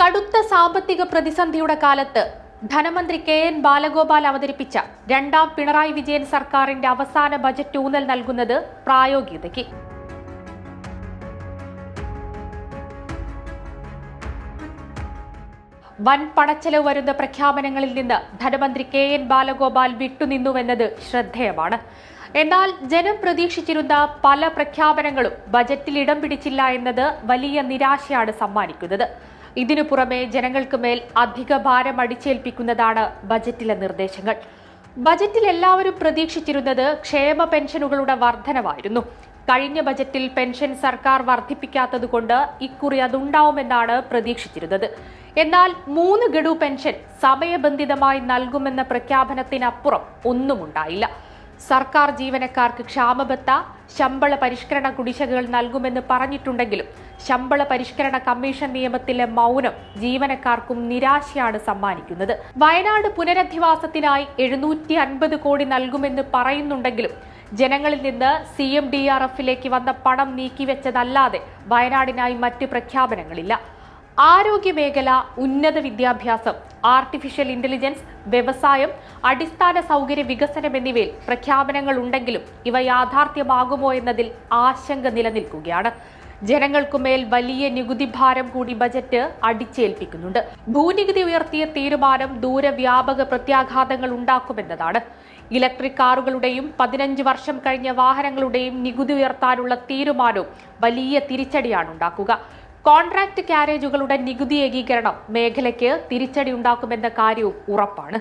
കടുത്ത സാമ്പത്തിക പ്രതിസന്ധിയുടെ കാലത്ത് ധനമന്ത്രി കെ എൻ ബാലഗോപാൽ അവതരിപ്പിച്ച രണ്ടാം പിണറായി വിജയൻ സർക്കാരിന്റെ അവസാന ബജറ്റ് ഊന്നൽ നൽകുന്നത് പ്രായോഗികതയ്ക്ക്. വൻ പണച്ചെലവ് വരുന്ന പ്രഖ്യാപനങ്ങളിൽ നിന്ന് ധനമന്ത്രി കെ എൻ ബാലഗോപാൽ വിട്ടുനിന്നുവെന്നത് ശ്രദ്ധേയമാണ്. എന്നാൽ ജനം പ്രതീക്ഷിച്ചിരുന്ന പല പ്രഖ്യാപനങ്ങളും ബജറ്റിൽ ഇടം പിടിച്ചില്ല എന്നത് വലിയ നിരാശയാണ് സമ്മാനിക്കുന്നത്. ഇതിനു പുറമെ ജനങ്ങൾക്ക് മേൽ അധിക ഭാരം അടിച്ചേൽപ്പിക്കുന്നതാണ് ബജറ്റിലെ നിർദ്ദേശങ്ങൾ. ബജറ്റിൽ എല്ലാവരും പ്രതീക്ഷിച്ചിരുന്നത് ക്ഷേമ പെൻഷനുകളുടെ വർധനവായിരുന്നു. കഴിഞ്ഞ ബജറ്റിൽ പെൻഷൻ സർക്കാർ വർദ്ധിപ്പിക്കാത്തതുകൊണ്ട് ഇക്കുറി അതുണ്ടാവുമെന്നാണ് പ്രതീക്ഷിച്ചിരുന്നത്. എന്നാൽ മൂന്ന് ഗഡു പെൻഷൻ സമയബന്ധിതമായി നൽകുമെന്ന പ്രഖ്യാപനത്തിനപ്പുറം ഒന്നുമുണ്ടായില്ല. സർക്കാർ ജീവനക്കാർക്ക് ക്ഷാമബത്ത ശമ്പള പരിഷ്കരണ കുടിശ്ശികകൾ നൽകുമെന്ന് പറഞ്ഞിട്ടുണ്ടെങ്കിലും ശമ്പള പരിഷ്കരണ കമ്മീഷൻ നിയമത്തിലെ മൗനം ജീവനക്കാർക്കും നിരാശയാണ് സമ്മാനിക്കുന്നത്. വയനാട് പുനരധിവാസത്തിനായി എഴുന്നൂറ്റി അൻപത് കോടി നൽകുമെന്ന് പറയുന്നുണ്ടെങ്കിലും ജനങ്ങളിൽ നിന്ന് സി എം ഡി ആർ എഫിലേക്ക് വന്ന പണം നീക്കിവെച്ചതല്ലാതെ വയനാടിനായി മറ്റ് പ്രഖ്യാപനങ്ങളില്ല. ആരോഗ്യമേഖല ഉന്നത വിദ്യാഭ്യാസം ആർട്ടിഫിഷ്യൽ ഇന്റലിജൻസ് വ്യവസായം അടിസ്ഥാന സൗകര്യ വികസനം എന്നിവയിൽ പ്രഖ്യാപനങ്ങൾ ഉണ്ടെങ്കിലും ഇവ യാഥാർത്ഥ്യമാകുമോ എന്നതിൽ ആശങ്ക നിലനിൽക്കുകയാണ്. ജനങ്ങൾക്കുമേൽ വലിയ നികുതി ഭാരം കൂടി ബജറ്റ് അടിച്ചേൽപ്പിക്കുന്നുണ്ട്. ഭൂനികുതി ഉയർത്തിയ തീരുമാനം ദൂരവ്യാപക പ്രത്യാഘാതങ്ങൾ ഉണ്ടാക്കുമെന്നതാണ്. ഇലക്ട്രിക് കാറുകളുടെയും പതിനഞ്ച് വർഷം കഴിഞ്ഞ വാഹനങ്ങളുടെയും നികുതി ഉയർത്താനുള്ള തീരുമാനവും വലിയ തിരിച്ചടിയാണ് ഉണ്ടാക്കുക. കോൺട്രാക്ട് കാരേജുകളുടെ നികുതി ഏകീകരണം മേഖലയ്ക്ക് തിരിച്ചടി ഉണ്ടാക്കുമെന്ന കാര്യവും ഉറപ്പാണ്.